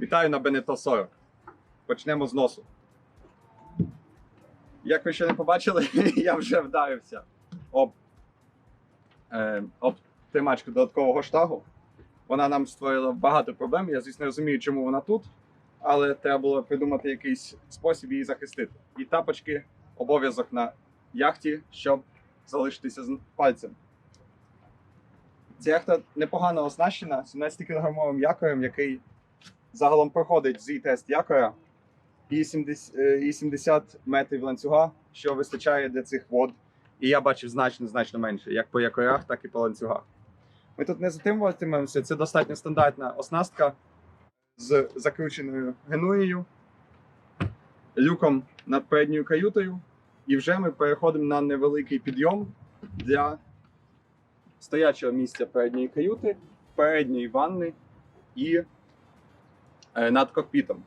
Вітаю на Бенето 40. Почнемо з носу. Як ви ще не побачили, я вже вдарився об, е, об тримачку додаткового штагу. Вона нам створила багато проблем. Я, звісно, розумію, чому вона тут, але треба було придумати якийсь спосіб її захистити. І тапочки обов'язок на яхті, щоб залишитися з пальцем. Ця яхта непогано оснащена 17-кілограмовим якорем, який загалом проходить зі тест якоря, і 70, е, і 70 метрів ланцюга, що вистачає для цих вод. І я бачив значно значно менше, як по якорях, так і по ланцюгах. Ми тут не затримуватимемося. Це достатньо стандартна оснастка з закрученою генуєю, люком над передньою каютою. І вже ми переходимо на невеликий підйом для стоячого місця передньої каюти, передньої ванни і над кокпітом.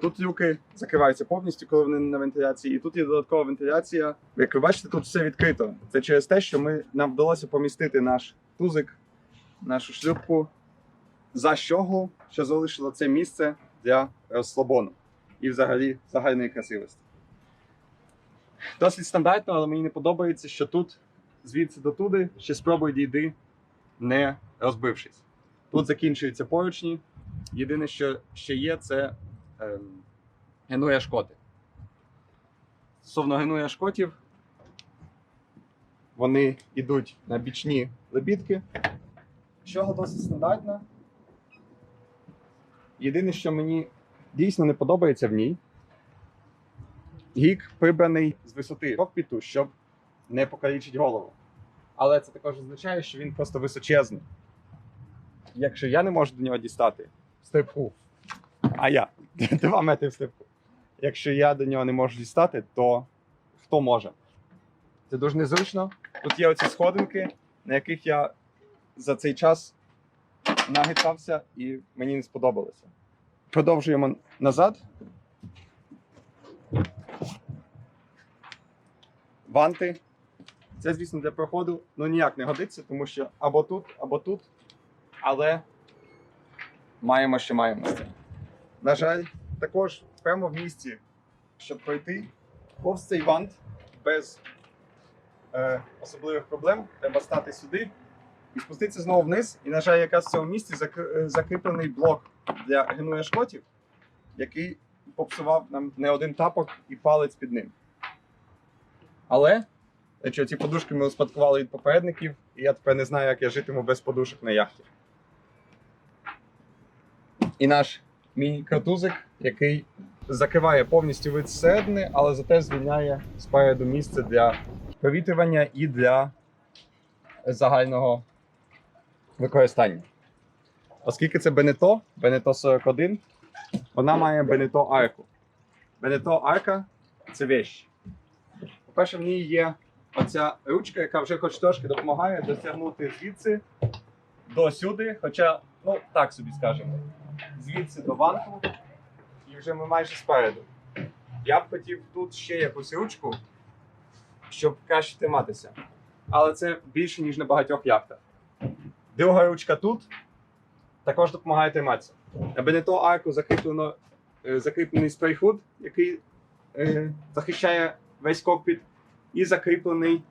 Тут люки закриваються повністю, коли вони на вентиляції, і тут є додаткова вентиляція. Як ви бачите, тут все відкрито. Це через те, що ми, нам вдалося помістити наш тузик, нашу шлюпку за щоглу, що залишило це місце для розслабону і взагалі загальної красивості. Досить стандартно, але мені не подобається, що тут звідси до туди ще спробуй дійди, не розбившись. Тут закінчуються поручні. Єдине, що ще є, це ем, генуя шкоти. Стосовно генуя шкотів, вони йдуть на бічні лебідки. Що досить стандартна. Єдине, що мені дійсно не подобається в ній, гік прибраний з висоти кокпіту, щоб не покалічить голову. Але це також означає, що він просто височезний. Якщо я не можу до нього дістати в стрибку, а я 2 метри в стрибку. Якщо я до нього не можу дістати, то хто може? Це дуже незручно. Тут є оці сходинки, на яких я за цей час нагитався і мені не сподобалося. Продовжуємо назад. Ванти. Це, звісно, для проходу ну ніяк не годиться, тому що або тут, або тут. Але маємо, що маємо. На жаль, також прямо в місті, щоб пройти повз цей вант без е, особливих проблем, треба стати сюди і спуститися знову вниз. І, на жаль, якраз в цьому місці е, закріплений блок для генуя шкотів, який попсував нам не один тапок і палець під ним. Але Якщо ці подушки ми успадкували від попередників, і я тепер не знаю, як я житиму без подушок на яхті. І наш міні-картузик, який закриває повністю вид зсередини, але зате звільняє спереду місце для провітрювання і для загального використання. Оскільки це Бенето, Бенето 41, вона має Бенето арку. Бенето арка це вещь. По-перше, в ній є оця ручка, яка вже хоч трошки допомагає досягнути звідси до сюди, хоча, ну так собі скажемо, звідси до ванку, і вже ми майже спереду. Я б хотів тут ще якусь ручку, щоб краще триматися. Але це більше, ніж на багатьох яхтах. Друга ручка тут також допомагає триматися. На Бенето арку закріплено, е, закріплений спрейхуд, який е, захищає весь кокпіт і закріплений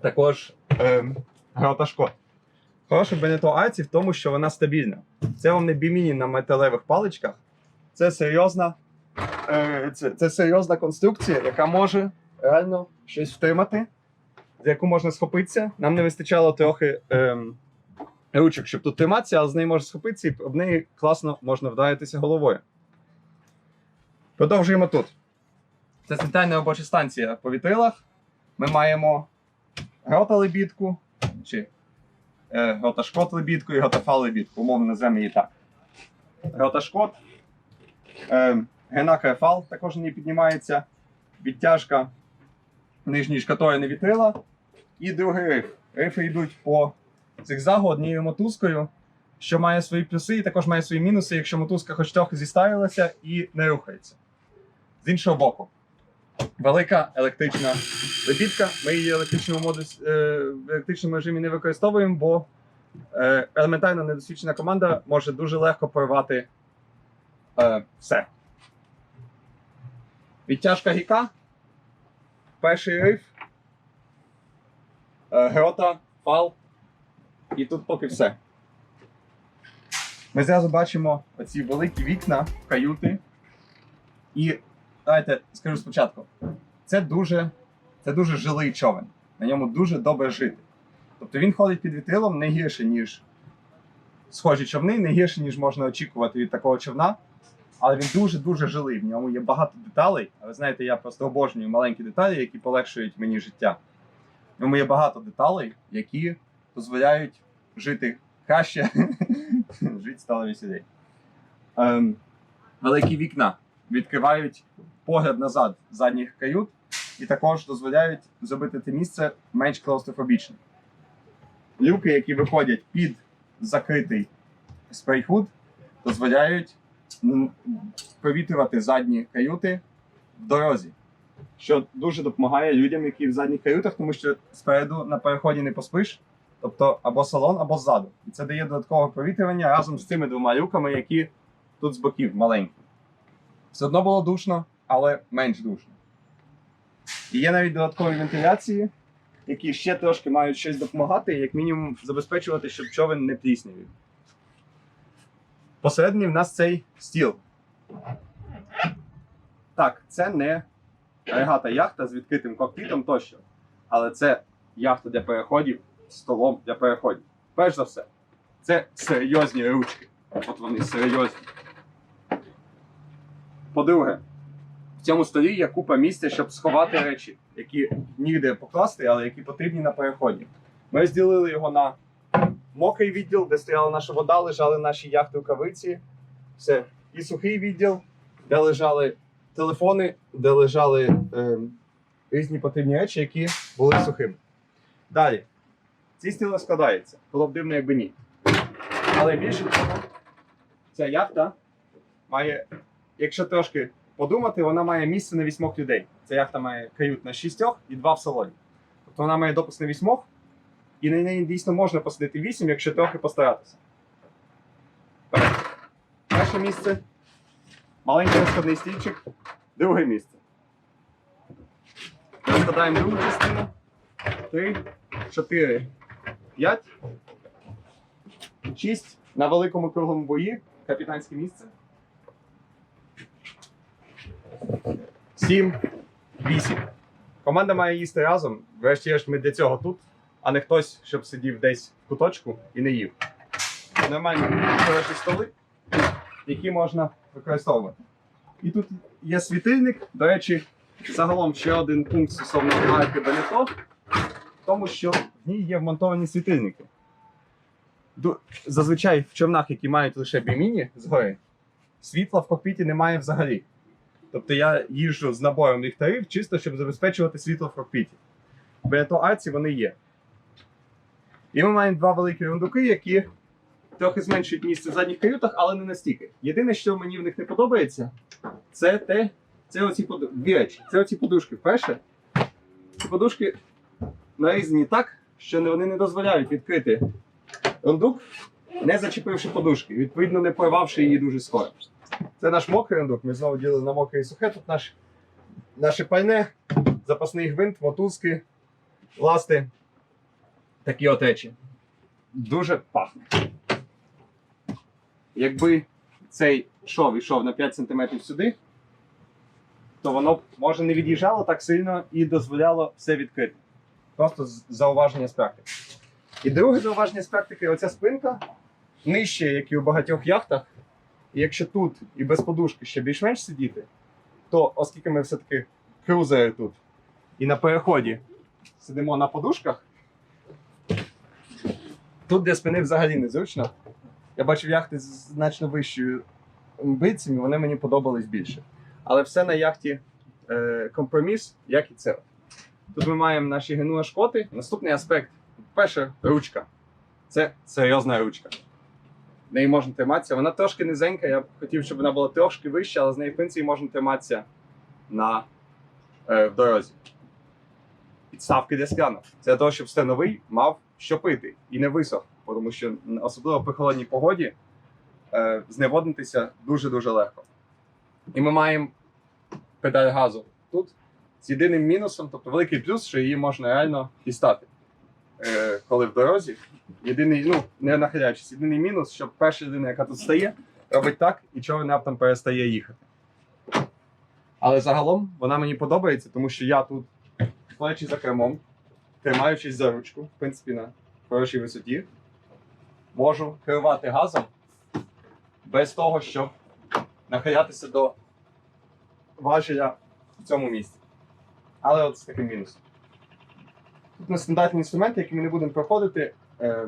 також ем, гроташкот. Хороше Бенето Арці в тому, що вона стабільна. Це вам не біміні на металевих паличках. Це серйозна, е, це, це серйозна конструкція, яка може реально щось втримати, за яку можна схопитися. Нам не вистачало трохи ем, ручок, щоб тут триматися, але з неї можна схопитися, і об неї класно можна вдаритися головою. Продовжуємо тут. Це центральна робоча станція по вітрилах. Ми маємо гроталебідку, чи е, грота шкот лебідку і гротафал лебідку, умовно називаємо її так. Грота шкот, е, генака ефал також ній піднімається, відтяжка нижньої шкатори вітрила і другий риф. Рифи йдуть по зигзагу однією мотузкою, що має свої плюси і також має свої мінуси, якщо мотузка хоч трохи зістарилася і не рухається. З іншого боку, велика електрична лебідка. Ми її в електричному модус, е, електричному режимі не використовуємо, бо е, елементарно недосвідчена команда може дуже легко порвати Е, все. Відтяжка гіка. Перший риф. Грота, фал. І тут поки все. Ми зразу бачимо оці великі вікна, каюти. І давайте скажу спочатку. Це дуже, це дуже жилий човен. На ньому дуже добре жити. Тобто він ходить під вітрилом не гірше, ніж схожі човни, не гірше, ніж можна очікувати від такого човна. Але він дуже-дуже жилий. В ньому є багато деталей. А ви знаєте, я просто обожнюю маленькі деталі, які полегшують мені життя. В ньому є багато деталей, які дозволяють жити краще, жити стало веселей. Ем, великі вікна відкривають погляд назад задніх кают і також дозволяють зробити те місце менш клаустрофобічним. Люки, які виходять під закритий спрейхуд, дозволяють провітрювати задні каюти в дорозі, що дуже допомагає людям, які в задніх каютах, тому що спереду на переході не поспиш, тобто або салон, або ззаду. І це дає додаткове провітрювання разом з цими двома люками, які тут з боків маленькі. Все одно було душно, але менш душно. І є навіть додаткові вентиляції, які ще трошки мають щось допомагати, як мінімум забезпечувати, щоб човен не пліснявів. Посередині в нас цей стіл. Так, це не регата яхта з відкритим кокпітом тощо. Але це яхта для переходів столом для переходів. Перш за все, це серйозні ручки. От вони серйозні. По-друге, цьому столі є купа місця, щоб сховати речі, які ніде покласти, але які потрібні на переході. Ми розділили його на мокрий відділ, де стояла наша вода, лежали наші яхти рукавиці. Все. І сухий відділ, де лежали телефони, де лежали ем, різні потрібні речі, які були сухими. Далі. Цей стіл розкладається. Було б дивно, якби ні. Але більше ця яхта має, якщо трошки подумати, вона має місце на вісьмох людей. Ця яхта має кают на шістьох і два в салоні. Тобто вона має допуск на вісьмох, і на неї дійсно можна посадити вісім, якщо трохи постаратися. Перше місце. Маленький розкладний стільчик. Друге місце. Розкладаємо другу частину. Три, чотири, п'ять. Шість. На великому круглому бої. Капітанське місце. Сім. Вісім. Команда має їсти разом. Врешті-решт ми для цього тут, а не хтось, щоб сидів десь в куточку і не їв. Нормальні хороші столи, які можна використовувати. І тут є світильник. До речі, загалом ще один пункт стосовно арки Бенето, в тому, що в ній є вмонтовані світильники. Зазвичай в човнах, які мають лише біміні згори, світла в кокпіті немає взагалі. Тобто я їжджу з набором ліхтарів чисто, щоб забезпечувати світло в кокпіті. Бенето Арці вони є. І ми маємо два великі рундуки, які трохи зменшують місце в задніх каютах, але не настільки. Єдине, що мені в них не подобається, це те, це оці поду... речі. Це оці подушки. Перше, ці подушки нарізані так, що вони не дозволяють відкрити рундук, не зачепивши подушки, відповідно, не порвавши її дуже скоро. Це наш мокрий рундук. Ми знову ділили на мокре і сухе. Тут наш, наше пальне, запасний гвинт, мотузки, ласти. Такі от речі. Дуже пахне. Якби цей шов ішов на 5 см сюди, то воно б може не від'їжджало так сильно і дозволяло все відкрити. Просто зауваження з практики. І друге зауваження з практики оця спинка нижче, як і у багатьох яхтах. І якщо тут і без подушки ще більш-менш сидіти, то оскільки ми все-таки крузери тут і на переході сидимо на подушках, тут для спини взагалі незручно. Я бачив яхти з значно вищою бицями, вони мені подобались більше. Але все на яхті е, компроміс, як і це. Тут ми маємо наші генуа шкоти. Наступний аспект перше, ручка. Це серйозна ручка. Неї можна триматися. Вона трошки низенька. Я б хотів, щоб вона була трошки вища, але з неї, в принципі, можна триматися на, е, в дорозі. Підставки для склянок. Це для того, щоб становий мав що пити і не висох. Тому що особливо при холодній погоді е, зневоднитися дуже-дуже легко. І ми маємо педаль газу тут з єдиним мінусом, тобто великий плюс, що її можна реально дістати. Е, коли в дорозі. Єдиний, ну, не нахиляючись, єдиний мінус, що перша людина, яка тут стає, робить так, і човен раптом перестає їхати. Але загалом вона мені подобається, тому що я тут, стоячи за кермом, тримаючись за ручку, в принципі, на хорошій висоті, можу керувати газом без того, щоб нахилятися до важеля в цьому місці. Але от з таким мінусом. Тут нестандартні інструменти, які ми не будемо проходити, е,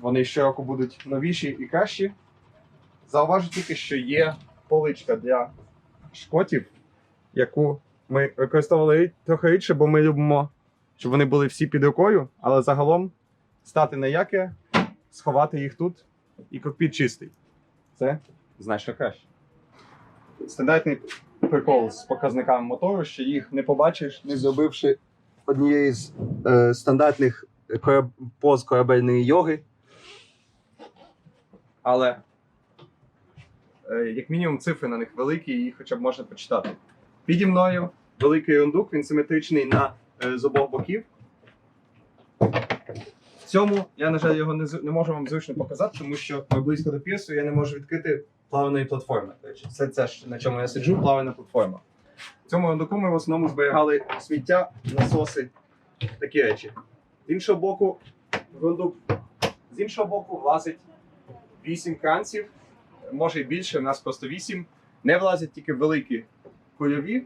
вони щороку будуть новіші і кращі. Зауважу тільки, що є поличка для шкотів, яку ми використовували трохи рідше, бо ми любимо, щоб вони були всі під рукою, але загалом стати на яке, сховати їх тут і кокпіт чистий. Це значно краще. Стандартний прикол з показниками мотору, що їх не побачиш, не зробивши однієї з е, стандартних кораб... поз корабельної йоги. Але е, як мінімум цифри на них великі, і їх хоча б можна почитати. Піді мною великий рундук, він симетричний на е, з обох боків. В цьому я, на жаль, його не, не можу вам зручно показати, тому що ми близько до пірсу, я не можу відкрити плаваної платформи. Це, це на чому я сиджу, плавана платформа. В цьому рундуку ми в основному зберігали сміття, насоси, такі речі. З іншого боку, рундук, з іншого боку, влазить 8 кранців, може і більше, у нас просто 8. Не влазять тільки великі кульові.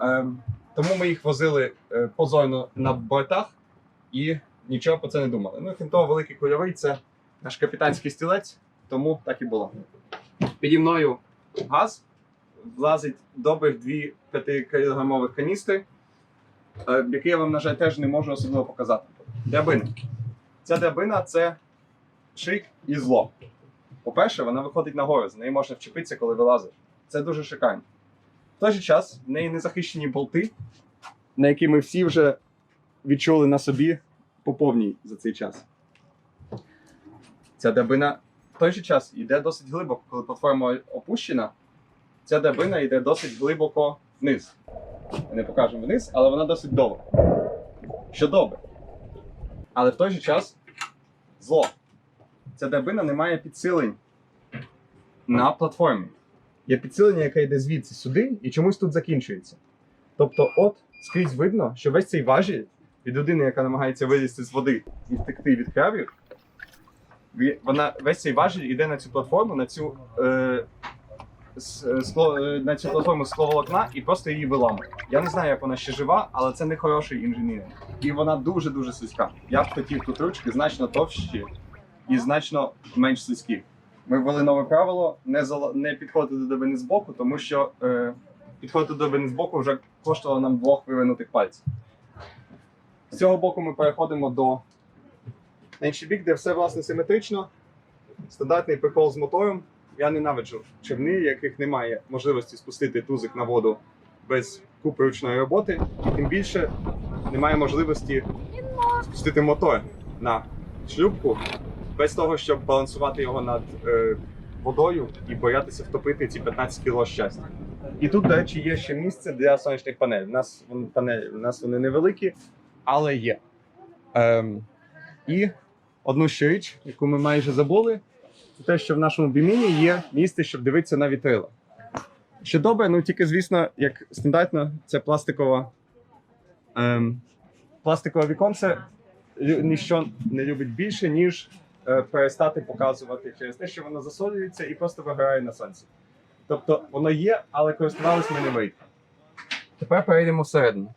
Ем, тому ми їх возили е, позорно на бортах і нічого про це не думали. Ну, крім того, великий кульовий це наш капітанський стілець, тому так і було. Піді мною газ влазить добрих дві 5-кілограмових каністри, е, які я вам, на жаль, теж не можу особливо показати. Драбина. Ця драбина це шик і зло. По-перше, вона виходить нагору, з неї можна вчепитися, коли вилазиш. Це дуже шикарно. В той же час в неї не захищені болти, на які ми всі вже відчули на собі по повній за цей час. Ця драбина в той же час йде досить глибоко, коли платформа опущена. Ця драбина йде досить глибоко вниз. Не покажемо вниз, але вона досить довга. Що добре. Але в той же час зло. Ця драбина не має підсилень на платформі. Є підсилення, яке йде звідси сюди і чомусь тут закінчується. Тобто, от скрізь видно, що весь цей важіль від людини, яка намагається вилізти з води і втекти від крабів, вона весь цей важіль йде на цю платформу, на цю, е, скло, е, на цю платформу скловолокна і просто її виламує. Я не знаю, як вона ще жива, але це не хороший інженеринг. І вона дуже дуже слизька. Я б хотів тут ручки значно товщі і значно менш слизькі. Ми ввели нове правило не зала- не підходити до дебини з боку, тому що е, підходити до дебини з боку вже коштувало нам двох вивинутих пальців. З цього боку ми переходимо до інший бік, де все власне симетрично. Стандартний прикол з мотором. Я ненавиджу човни, яких немає можливості спустити тузик на воду без купи ручної роботи, і тим більше немає можливості спустити мотор на шлюпку без того, щоб балансувати його над е, водою і боятися втопити ці 15 кіло щастя. І тут, до речі, є ще місце для сонячних панелей. У нас вони панелі, у нас вони невеликі, але є. Ем, і одну ще річ, яку ми майже забули, те, що в нашому біміні є місце, щоб дивитися на вітрила. Що добре, ну тільки, звісно, як стандартно, це пластикова. Ем, пластикове віконце ніщо не любить більше, ніж е, перестати показувати через те, що воно засолюється і просто вигорає на сонці. Тобто воно є, але користувалися ми не вийде. Тепер перейдемо всередину.